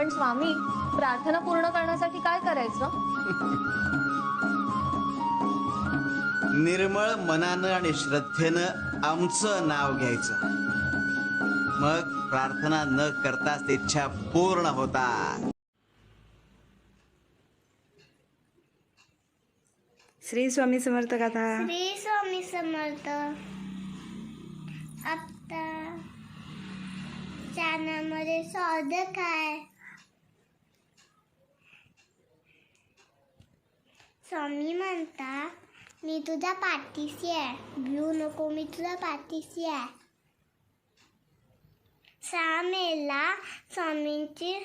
पण स्वामी प्रार्थना पूर्ण करण्यासाठी काय करायचं? निर्मळ मनानं आणि श्रद्धेनं आमचं नाव घ्यायचं. मग प्रार्थना न करताच इच्छा पूर्ण होतात. श्री स्वामी समर्थ कथा. श्री स्वामी समर्थ. आता चॅनलमध्ये स्वागत आहे. स्वामी म्हणता मी तुझ्या पाठीशी आहे. भिऊ नको मी तुझ्या पाठीशी आहे. सहा मेला स्वामींची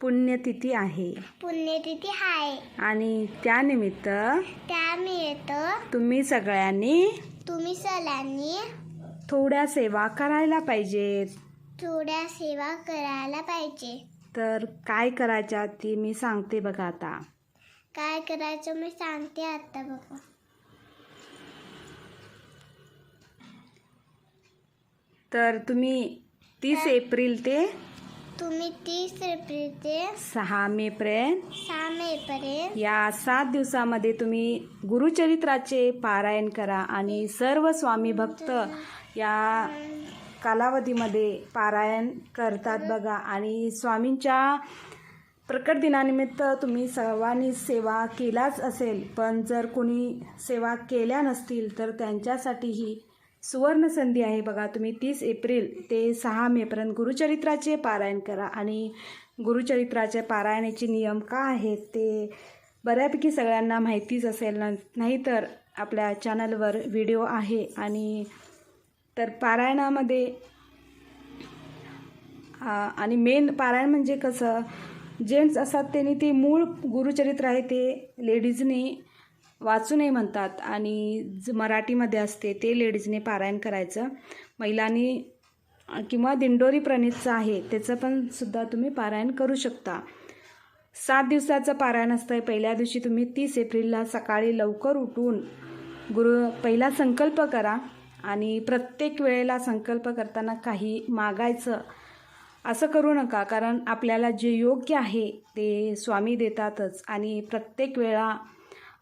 पुण्यतिथी आहे. पुण्यतिथी आहे. आणि त्यानिमित्त त्यानिमित्त तुम्ही सगळ्यांनी तुम्ही सगळ्यांनी थोड्या सेवा करायला पाहिजेत. थोड्या सेवा करायला पाहिजे. तर काय करायच्या ती मी सांगते बघा आता. काय करायचं मी सांगते आता बघा. तर तुम्ही तीस एप्रिल ते तुम्ही तीस एप्रिल ते सहा मेपर्यंत सहा मेपर्यंत या सात दिवसामध्ये तुम्ही गुरुचरित्राचे पारायण करा आणि सर्व स्वामी भक्त या कालावधीमध्ये पारायण करतात बघा. आणि स्वामींच्या प्रकट दिनानिमित्त तुम्ही सर्वांनी सेवा केलाच असेल पण जर कोणी सेवा केल्या नसतील तर त्यांच्यासाठी ही सुवर्ण संधी आहे बघा. तुम्ही तीस एप्रिल ते सहा मेपर्यंत गुरुचरित्राचे पारायण करा. आणि गुरुचरित्राचे पारायणाचे नियम का आहेत ते बऱ्यापैकी सगळ्यांना माहितीच असेल. ना नाहीतर आपल्या चॅनलवर व्हिडिओ आहे. आणि तर पारायणामध्ये आणि मेन पारायण म्हणजे कसं जेंट्स असतात त्यांनी ते मूळ गुरुचरित्र आहे ते लेडीजने वाचू नये म्हणतात आणि ज मराठीमध्ये असते ते लेडीजने पारायण करायचं. महिलांनी किंवा दिंडोरी प्रणितचं आहे त्याचं पण सुद्धा तुम्ही पारायण करू शकता. सात दिवसाचं पारायण असतं पहिल्या दिवशी तुम्ही तीस एप्रिलला सकाळी लवकर उठून गुरु पहिला संकल्प करा आणि प्रत्येक वेळेला संकल्प करताना काही मागायचं असं करू नका कारण आपल्याला जे योग्य आहे ते स्वामी देतातच. आणि प्रत्येक वेळा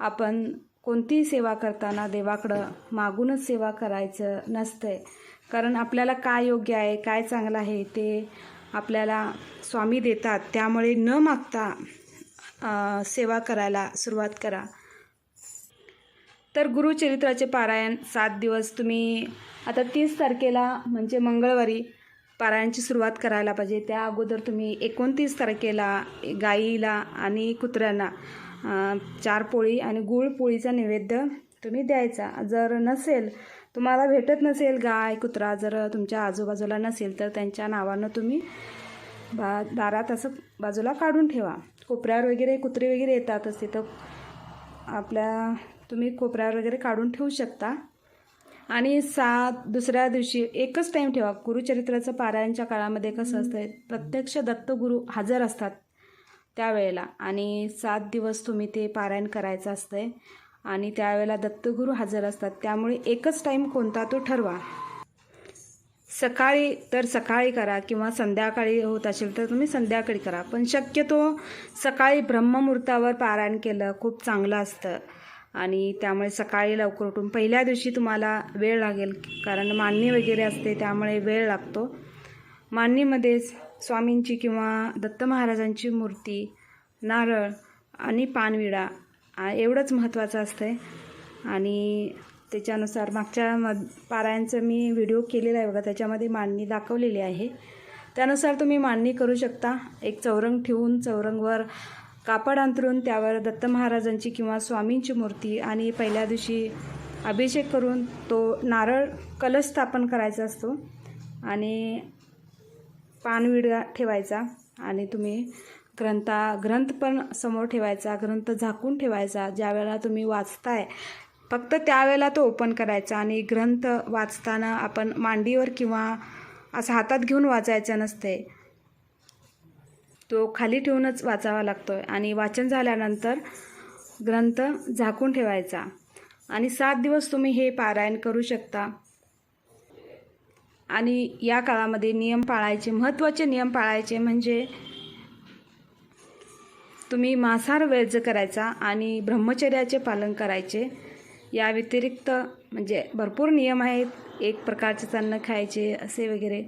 आपण कोणतीही सेवा करताना देवाकडं मागूनच सेवा करायचं नसतंय. कारण आपल्याला काय योग्य आहे काय चांगलं आहे ते आपल्याला स्वामी देतात. त्यामुळे न मागता सेवा करायला सुरुवात करा. तर गुरुचरित्राचे पारायण सात दिवस. तुम्ही आता तीस तारखेला म्हणजे मंगळवारी पारायणची सुरुवात करायला पाहिजे. त्या अगोदर तुम्ही एकोणतीस तारखेला गाईला आणि कुत्र्यांना चार पोळी आणि गुळ पोळीचा नैवेद्य तुम्ही द्यायचा. जर नसेल तुम्हाला भेटत नसेल गाय कुत्रा जर तुमच्या आजूबाजूला नसेल तर त्यांच्या नावानं तुम्ही बा दारात असं बाजूला काढून ठेवा. कोपऱ्यावर वगैरे कुत्रे वगैरे येतातच तिथं आपल्या तुम्ही कोपऱ्यावर वगैरे काढून ठेवू शकता. आणि सात दुसऱ्या दिवशी एकच टाईम ठेवा. गुरुचरित्राचं पारायणच्या काळामध्ये कसं असतं प्रत्यक्ष दत्तगुरू हजर असतात त्यावेळेला. आणि सात दिवस तुम्ही ते पारायण करायचं असतंय. आणि त्यावेळेला दत्तगुरू हजर असतात. त्यामुळे एकच टाईम कोणता तो ठरवा. सकाळी तर सकाळी करा किंवा संध्याकाळी होत असेल तर तुम्ही संध्याकाळी करा. पण शक्यतो सकाळी ब्रह्ममुहूर्तावर पारायण केलं खूप चांगलं असतं. आणि त्यामुळे सकाळी लवकर उठून पहिल्या दिवशी तुम्हाला वेळ लागेल कारण मांडणी वगैरे असते त्यामुळे वेळ लागतो. मांडणीमध्येच स्वामींची किंवा दत्त महाराजांची मूर्ती नारळ आणि पानविडा एवढंच महत्त्वाचं असतं आणि त्याच्यानुसार मागच्या म पारायणचं मी व्हिडिओ केलेला आहे बघा त्याच्यामध्ये मांडणी दाखवलेली आहे. त्यानुसार तुम्ही मांडणी करू शकता. एक चौरंग ठेवून चौरंगवर कापड अंतरून त्यावर दत्त महाराजांची किंवा स्वामींची मूर्ती आणि पहिल्या दिवशी अभिषेक करून तो नारळ कलश स्थापन करायचा असतो आणि पानविडा ठेवायचा आणि तुम्ही ग्रंथा ग्रंथ पण समोर ठेवायचा ग्रंथ झाकून ठेवायचा ज्या वेळेला तुम्ही वाचताय फक्त त्यावेळेला तो ओपन करायचा आणि ग्रंथ वाचताना आपण मांडीवर किंवा असं हातात घेऊन वाचायचं नसते तो खाली ठेवूनच वाचावा लागतो आणि वाचन झाल्यानंतर ग्रंथ झाकून ठेवायचा. आणि सात दिवस तुम्ही हे पारायण करू शकता. आणि या काळामध्ये नियम पाळायचे महत्त्वाचे नियम पाळायचे म्हणजे तुम्ही मांसाहार वर्ज करायचा आणि ब्रह्मचर्याचे पालन करायचे. या व्यतिरिक्त म्हणजे भरपूर नियम आहेत. एक प्रकारचे अन्न खायचे असे वगैरे.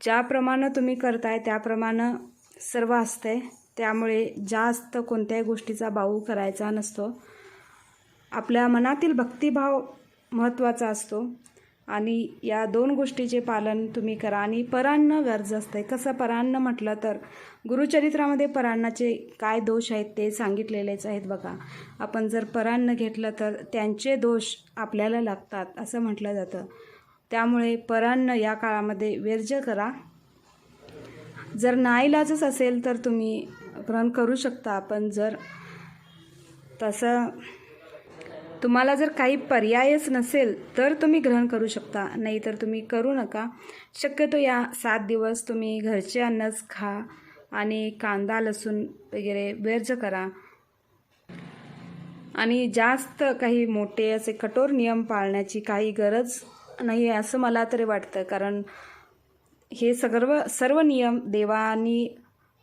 ज्याप्रमाणे तुम्ही करताय त्याप्रमाणे सर्व असतंय त्यामुळे जास्त कोणत्याही गोष्टीचा बाऊ करायचा नसतो. आपल्या मनातील भक्तिभाव महत्त्वाचा असतो. आणि या दोन गोष्टीचे पालन तुम्ही करा. आणि परान्न गरज असते. कसं परान्न म्हटलं तर गुरुचरित्रामध्ये परान्नाचे काय दोष आहेत ते सांगितलेलेच आहेत बघा. आपण जर परान्न घेतलं तर त्यांचे दोष आपल्याला लागतात असं म्हटलं जातं. त्यामुळे परान्न या काळामध्ये वर्ज करा. जर नाईलाजच असेल तर तुम्ही ग्रहण करू शकता पण जर तसं तुम्हाला जर काही पर्यायच नसेल तर तुम्ही ग्रहण करू शकता नाही तर तुम्ही करू नका. शक्यतो या सात दिवस तुम्ही घरचे अन्नच खा आणि कांदा लसूण वगैरे वर्ज करा. आणि जास्त काही मोठे असे कठोर नियम पाळण्याची काही गरज नाही आहे असं मला तरी वाटतं कारण हे सर्व सर्व नियम देवानी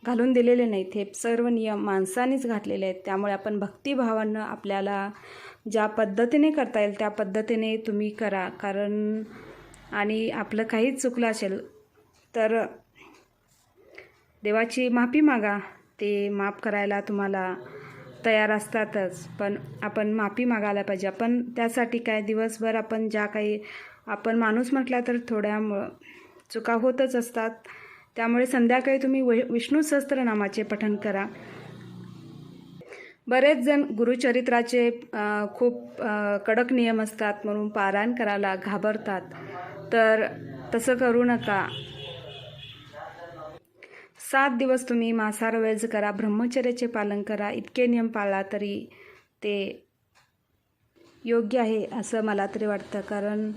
घालून दिलेले नाहीत. हे सर्व नियम माणसानेच घातलेले आहेत. त्यामुळे आपण भक्तिभावानं आपल्याला ज्या पद्धतीने करता येईल त्या पद्धतीने तुम्ही करा. कारण आणि आपलं काहीच चुकलं असेल तर देवाची माफी मागा. ते माफ करायला तुम्हाला तयार असतातच. पण आपण माफी मागायला पाहिजे. आपण त्यासाठी काय दिवसभर आपण ज्या काही आपण माणूस म्हटला तर थोड्या चुका होतच असतात. त्यामुळे संध्याकाळी तुम्ही वै विष्णू सहस्त्रनामाचे पठण करा. बरेच जण गुरुचरित्राचे खूप कडक नियम असतात म्हणून पारायण करायला घाबरतात. तर तसं करू नका. सात दिवस तुम्ही मांसाहार वेज करा ब्रह्मचर्याचे पालन करा इतके नियम पाळला तरी ते योग्य आहे असं मला तरी वाटतं. कारण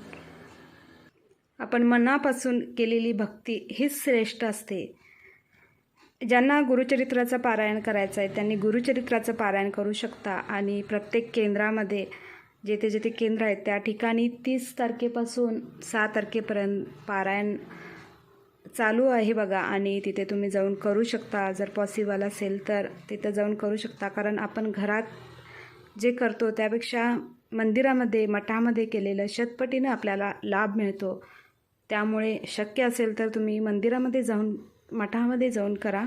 आपण मनापासून केलेली भक्ती हीच श्रेष्ठ असते. ज्यांना गुरुचरित्राचं पारायण करायचं आहे त्यांनी गुरुचरित्राचं पारायण करू शकता आणि प्रत्येक केंद्रामध्ये जेथे जेथे केंद्र आहेत त्या ठिकाणी तीस तारखेपासून सहा तारखेपर्यंत पारायण चालू आहे बघा आणि तिथे तुम्ही जाऊन करू शकता. जर पॉसिबल असेल तर तिथं जाऊन करू शकता. कारण आपण घरात जे करतो त्यापेक्षा मंदिरामध्ये मठामध्ये केलेलं शतपटीनं आपल्याला लाभ मिळतो. त्यामुळे शक्य असेल तर तुम्ही मंदिरामध्ये जाऊन मठामध्ये जाऊन करा.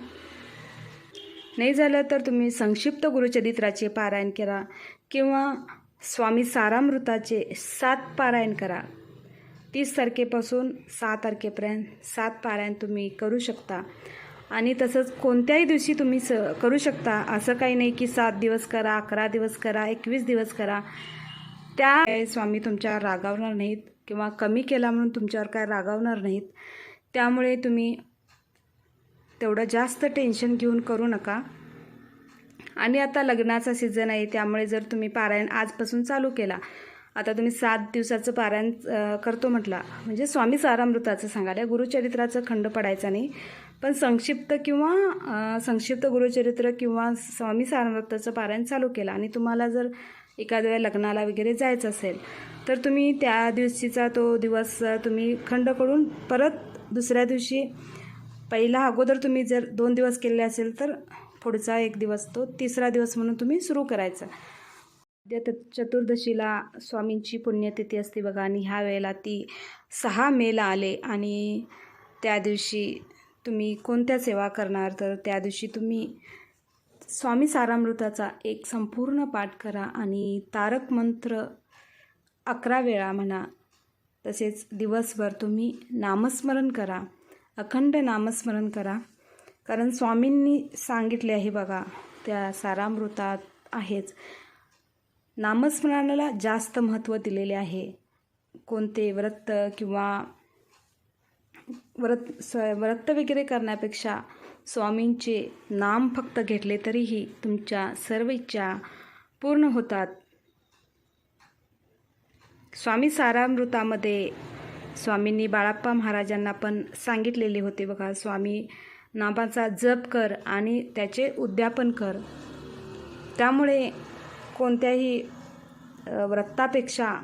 नाही झालं तर तुम्ही संक्षिप्त गुरुचरित्राचे पारायण करा किंवा स्वामी सारामृताचे सात पारायण करा. तीस तारखेपासून सहा तारखेपर्यंत सात पारायण तुम्ही करू शकता. आणि तसंच कोणत्याही दिवशी तुम्ही स करू शकता. असं काही नाही की सात दिवस करा अकरा दिवस करा एकवीस दिवस करा. त्या स्वामी तुमच्या रागावणार नाहीत. किंवा कमी केला म्हणून तुमच्यावर काय रागावणार नाहीत. त्यामुळे तुम्ही तेवढं जास्त टेन्शन घेऊन करू नका. आणि आता लग्नाचा सीझन आहे त्यामुळे जर तुम्ही पारायण आजपासून चालू केला आता तुम्ही सात दिवसाचं पारायण करतो म्हटला म्हणजे स्वामी सारामृताचं सांगायला गुरुचरित्राचं खंड पडायचा नाही पण संक्षिप्त किंवा संक्षिप्त गुरुचरित्र किंवा स्वामी सारामृताचं पारायण चालू केलं आणि तुम्हाला जर एखाद्या लग्नाला वगैरे जायचं असेल तर तुम्ही त्या दिवशीचा तो दिवस तुम्ही खंड करून परत दुसऱ्या दिवशी पहिला अगोदर तुम्ही जर दोन दिवस केले असेल तर पुढचा एक दिवस तो तिसरा दिवस म्हणून तुम्ही सुरू करायचा. उद्या त- चतुर्दशीला स्वामींची पुण्यतिथी असते बघा आणि ह्या वेळेला ती सहा मेला आले आणि त्या दिवशी तुम्ही कोणत्या सेवा करणार तर त्या दिवशी तुम्ही स्वामी सारामृताचा एक संपूर्ण पाठ करा आणि तारक मंत्र अकरा वेळा म्हणा. तसेच दिवसभर तुम्ही नामस्मरण करा. अखंड नामस्मरण करा. कारण स्वामींनी सांगितले आहे बघा त्या सारामृतात आहेच. नामस्मरणाला जास्त महत्त्व दिलेले आहे. कोणते व्रत किंवा व्रत स व्रत वगैरे करण्यापेक्षा स्वामींचे नाम फक्त घेतले तरीही तुमच्या सर्व इच्छा पूर्ण होतात. स्वामी सारामृतामध्ये स्वामींनी बाळाप्पा महाराजांना पण सांगितलेले होते बघा स्वामी नामाचा जप कर आणि त्याचे उद्यापन कर. त्यामुळे कोणत्याही व्रतापेक्षा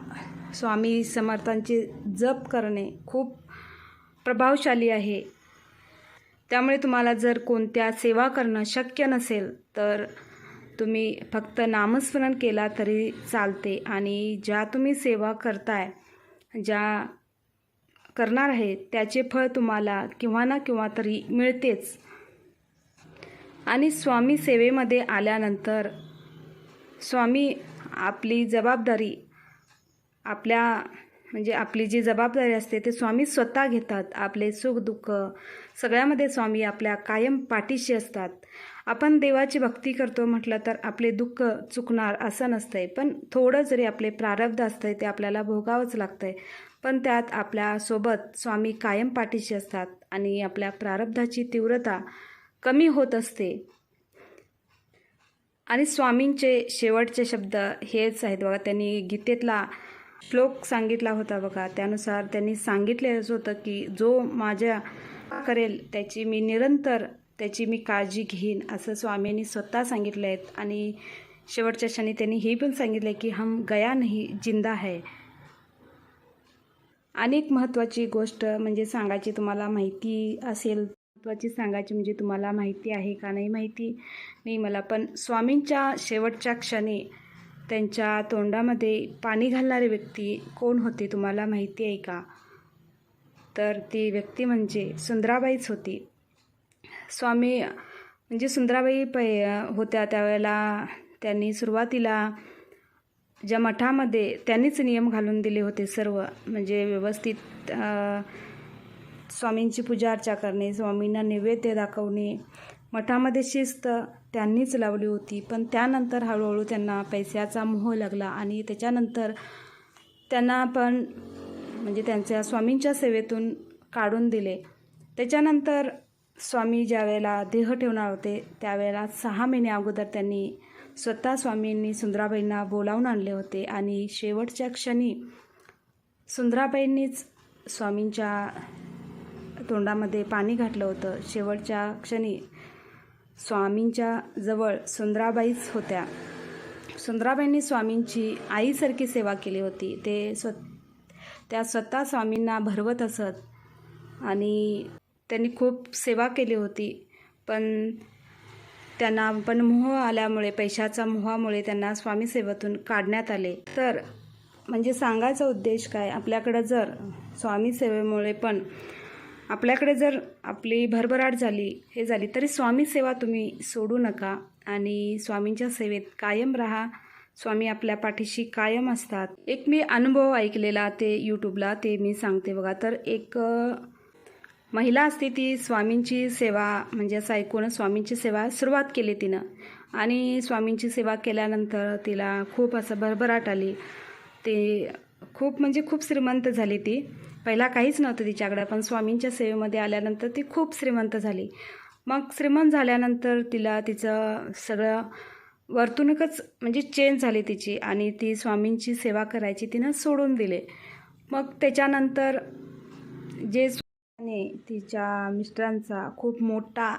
स्वामी समर्थांचे जप करणे खूप प्रभावशाली आहे. त्यामुळे तुम्हाला जर कोणत्या सेवा करणं शक्य नसेल तर तुम्ही फक्त नामस्मरण केला तरी चालते आणि ज्या तुम्ही सेवा करताय ज्या करणार आहे त्याचे फळ तुम्हाला किंवा ना किंवा तरी मिळतेच. आणि स्वामी सेवेमध्ये आल्यानंतर स्वामी आपली जबाबदारी आपल्या म्हणजे आपली जी जबाबदारी असते ते स्वामी स्वतः घेतात. आपले सुखदुःख सगळ्यामध्ये स्वामी आपल्या कायम पाठीशी असतात. आपण देवाची भक्ती करतो म्हटलं तर आपले दुःख चुकणार असं नसतंय. पण थोडं जरी आपले प्रारब्ध असतंय ते आपल्याला भोगावंच लागतंय. पण त्यात आपल्यासोबत स्वामी कायम पाठीशी असतात आणि आपल्या प्रारब्धाची तीव्रता कमी होत असते. आणि स्वामींचे शेवटचे शब्द हेच आहेत बघा. त्यांनी गीतेतला श्लोक सांगितला होता बघा. त्यानुसार त्यांनी सांगितलेलंच होतं की जो माझ्या करेल त्याची मी निरंतर त्याची मी काळजी घेईन असं स्वामींनी स्वतः सांगितलं आहेत आणि शेवटच्या क्षणी त्यांनी हे पण सांगितलं की हम गया नाही जिंदा है. अनेक महत्त्वाची गोष्ट म्हणजे सांगायची तुम्हाला माहिती असेल महत्त्वाची सांगायची म्हणजे तुम्हाला माहिती आहे का नाही माहिती नाही मला पण स्वामींच्या शेवटच्या क्षणी त्यांच्या तोंडामध्ये पाणी घालणारी व्यक्ती कोण होती तुम्हाला माहिती आहे का? तर ती व्यक्ती म्हणजे सुंदराबाईच होती. स्वामी म्हणजे सुंदराबाई पै होत्या त्यावेळेला त्यांनी सुरुवातीला ज्या मठामध्ये त्यांनीच नियम घालून दिले होते सर्व म्हणजे व्यवस्थित स्वामींची पूजा अर्चा करणे स्वामींना नैवेद्य दाखवणे मठामध्ये शिस्त त्यांनीच लावली होती. पण त्यानंतर हळूहळू त्यांना पैशाचा मोह लागला आणि त्याच्यानंतर त्यांना पण म्हणजे त्यांच्या स्वामींच्या सेवेतून काढून दिले. त्याच्यानंतर स्वामी ज्या वेळेला देह ठेवणार होते त्यावेळेला सहा महिने अगोदर त्यांनी स्वतः स्वामींनी सुंदराबाईंना बोलावून आणले होते आणि शेवटच्या क्षणी सुंदराबाईंनीच स्वामींच्या तोंडामध्ये पाणी घातलं होतं. शेवटच्या क्षणी स्वामींच्या जवळ सुंदराबाईच होत्या. सुंदराबाईंनी स्वामींची आईसारखी सेवा केली होती. ते स्व त्या स्वतः स्वामींना भरवत असत आणि त्यांनी खूप सेवा केली होती. पण त्यांना पण मोह आल्यामुळे पैशाचा मोहामुळे त्यांना स्वामी सेवेतून काढण्यात आले. तर म्हणजे सांगायचा उद्देश काय? आपल्याकडं जर स्वामी सेवेमुळे पण आपल्याकडे जर आपली भरभराट झाली हे झाली तरी स्वामी सेवा तुम्ही सोडू नका आणि स्वामींच्या सेवेत कायम राहा. स्वामी आपल्या पाठीशी कायम असतात. एक मी अनुभव ऐकलेला ते यूट्यूबला ते मी सांगते बघा. तर एक महिला असती ती स्वामींची सेवा म्हणजे असं ऐकून स्वामींची सेवा सुरुवात केली तिनं. आणि स्वामींची सेवा केल्यानंतर तिला खूप असं भरभराट आली. ते खूप म्हणजे खूप श्रीमंत झाली ती. पहिला काहीच नव्हतं तिच्याकडे पण स्वामींच्या सेवेमध्ये आल्यानंतर ती खूप श्रीमंत झाली. मग श्रीमंत झाल्यानंतर तिला तिचं सगळं वर्तणूकच म्हणजे चेंज झाली तिची आणि ती स्वामींची सेवा करायची तिनं सोडून दिले. मग त्याच्यानंतर जे आणि तिच्या मिस्टरांचा खूप मोठा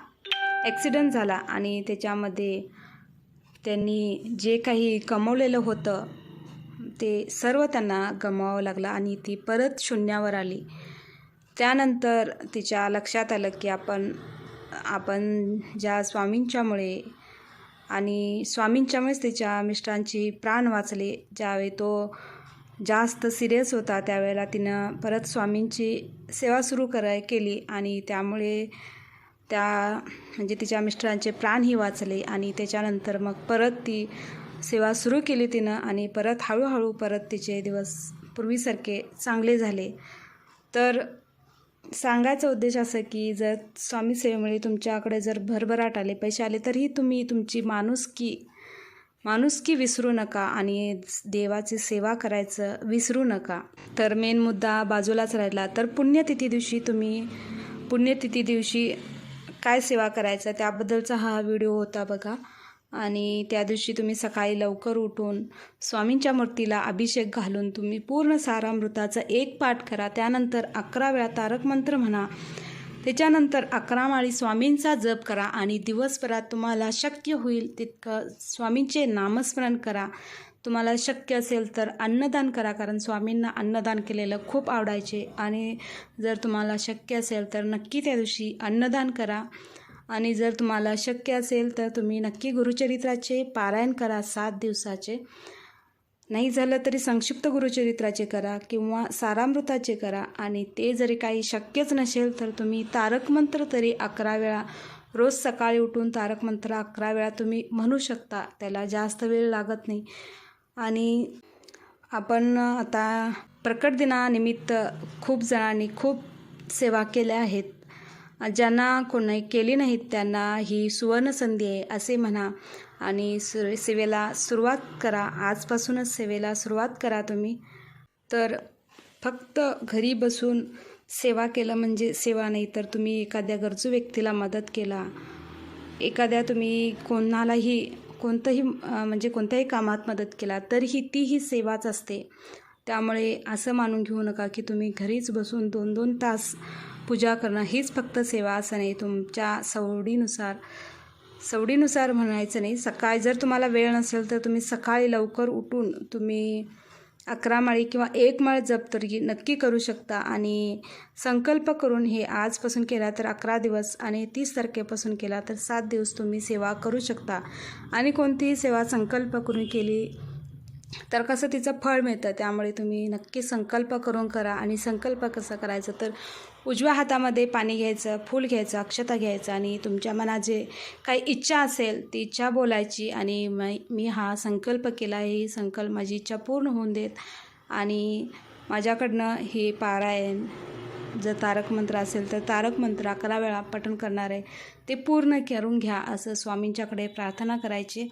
ॲक्सिडेंट झाला आणि त्याच्यामध्ये त्यांनी जे काही कमवलेलं होतं ते सर्व त्यांना गमवावं लागलं आणि ती परत शून्यावर आली. त्यानंतर तिच्या लक्षात आलं की आपण आपण ज्या स्वामींच्यामुळे आणि स्वामींच्यामुळेच तिच्या मिस्टरांची प्राण वाचले ज्यावेळी तो जास्त सिरियस होता त्यावेळेला तिनं परत स्वामींची सेवा सुरू कराय केली आणि त्यामुळे त्या म्हणजे तिच्या मिस्टरांचे प्राणही वाचले आणि त्याच्यानंतर मग परत ती सेवा सुरू केली तिनं आणि परत हळूहळू परत तिचे दिवस पूर्वीसारखे चांगले झाले. तर सांगायचा उद्देश असं की जर स्वामी सेवेमुळे तुमच्याकडे जर भरभराट आले पैसे आले तरीही तुम्ही तुमची माणुसकी माणुसकी विसरू नका आणि देवाची सेवा करायचं विसरू नका. तर मेन मुद्दा बाजूलाच राहिला. तर पुण्यतिथी दिवशी तुम्ही पुण्यतिथी दिवशी काय सेवा करायचं त्याबद्दलचा हा व्हिडिओ होता बघा. आणि त्या दिवशी तुम्ही सकाळी लवकर उठून स्वामींच्या मूर्तीला अभिषेक घालून तुम्ही पूर्ण सारामृताचा एक पाठ करा. त्यानंतर अकरा वेळा तारक मंत्र म्हणा. त्याच्यानंतर अकरा माळी स्वामींचा जप करा आणि दिवसभरात तुम्हाला शक्य होईल तितकं स्वामींचे नामस्मरण करा. तुम्हाला शक्य असेल तर अन्नदान करा कारण स्वामींना अन्नदान केलेलं खूप आवडायचे. आणि जर तुम्हाला शक्य असेल तर नक्की त्या दिवशी अन्नदान करा. आणि जर तुम्हाला शक्य असेल तर तुम्ही नक्की गुरुचरित्राचे पारायण करा सात दिवसाचे. नाही झालं तरी संक्षिप्त गुरुचरित्राचे करा किंवा सारामृताचे करा. आणि ते जरी काही शक्यच नसेल तर तुम्ही तारक मंत्र तरी अकरा वेळा रोज सकाळी उठून तारक मंत्र अकरा वेळा तुम्ही म्हणू शकता. त्याला जास्त वेळ लागत नाही. आणि आपण आता प्रकट दिनानिमित्त खूप जणांनी खूप सेवा केल्या आहेत. ज्यांना कोणी केली नाहीत त्यांना ही सुवर्णसंधी आहे असे म्हणा. आणि सु सेवेला सुरुवात करा. आजपासूनच सेवेला सुरुवात करा तुम्ही. तर फक्त घरी बसून सेवा केलं म्हणजे सेवा नाही तर तुम्ही एखाद्या गरजू व्यक्तीला मदत केला. एखाद्या तुम्ही कोणालाही कोणतंही म्हणजे कोणत्याही कामात मदत केला तरीही तीही सेवाच असते. त्यामुळे असं मानून घेऊ नका की तुम्ही घरीच बसून दोन दोन तास पूजा करणं हीच फक्त सेवा असं नाही. तुमच्या सवडीनुसार सवडीनुसार म्हणायचं नाही. सकाळी जर तुम्हाला वेळ नसेल तर तुम्ही सकाळी लवकर उठून तुम्ही अकरा माळी किंवा एक माळ जप तरी नक्की करू शकता. आणि संकल्प करून हे आजपासून केला तर अकरा दिवस आणि तीस तारखेपासून केला तर सात दिवस तुम्ही सेवा करू शकता. आणि कोणतीही सेवा संकल्प करून केली तर कसं तिचं फळ मिळतं त्यामुळे तुम्ही नक्की संकल्प करून करा आणि संकल्प कसा करायचा तर उजव्या हातामध्ये पाणी घ्यायचं फूल घ्यायचं अक्षता घ्यायचं आणि तुमच्या मनात जे काही इच्छा असेल ती इच्छा बोलायची आणि मी हा संकल्प केला ही संकल्प माझी इच्छा पूर्ण होऊन देत आणि माझ्याकडनं हे पारायण जर तारक मंत्र असेल तर तारक मंत्र अकरा वेळा पठण करणार आहे. ते पूर्ण करून घ्या असं स्वामींच्याकडे प्रार्थना करायची.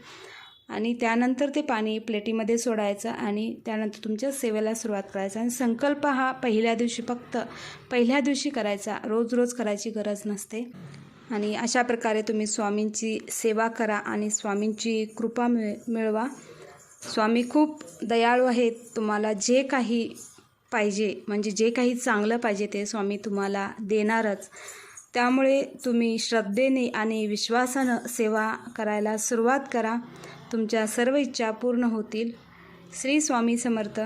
आणि त्यानंतर ते पाणी प्लेटीमध्ये सोडायचं आणि त्यानंतर तुमच्या सेवेला सुरुवात करायचं. आणि संकल्प हा पहिल्या दिवशी फक्त पहिल्या दिवशी करायचा. रोज रोज करायची गरज नसते. आणि अशा प्रकारे तुम्ही स्वामींची सेवा करा आणि स्वामींची कृपा मिळ मिळवा. स्वामी खूप दयाळू आहेत. तुम्हाला जे काही पाहिजे म्हणजे जे काही चांगलं पाहिजे ते स्वामी तुम्हाला देणारच. त्यामुळे तुम्ही श्रद्धेने आणि विश्वासानं सेवा करायला सुरुवात करा. तुमच्या सर्व इच्छा पूर्ण होतील. श्री स्वामी समर्थ.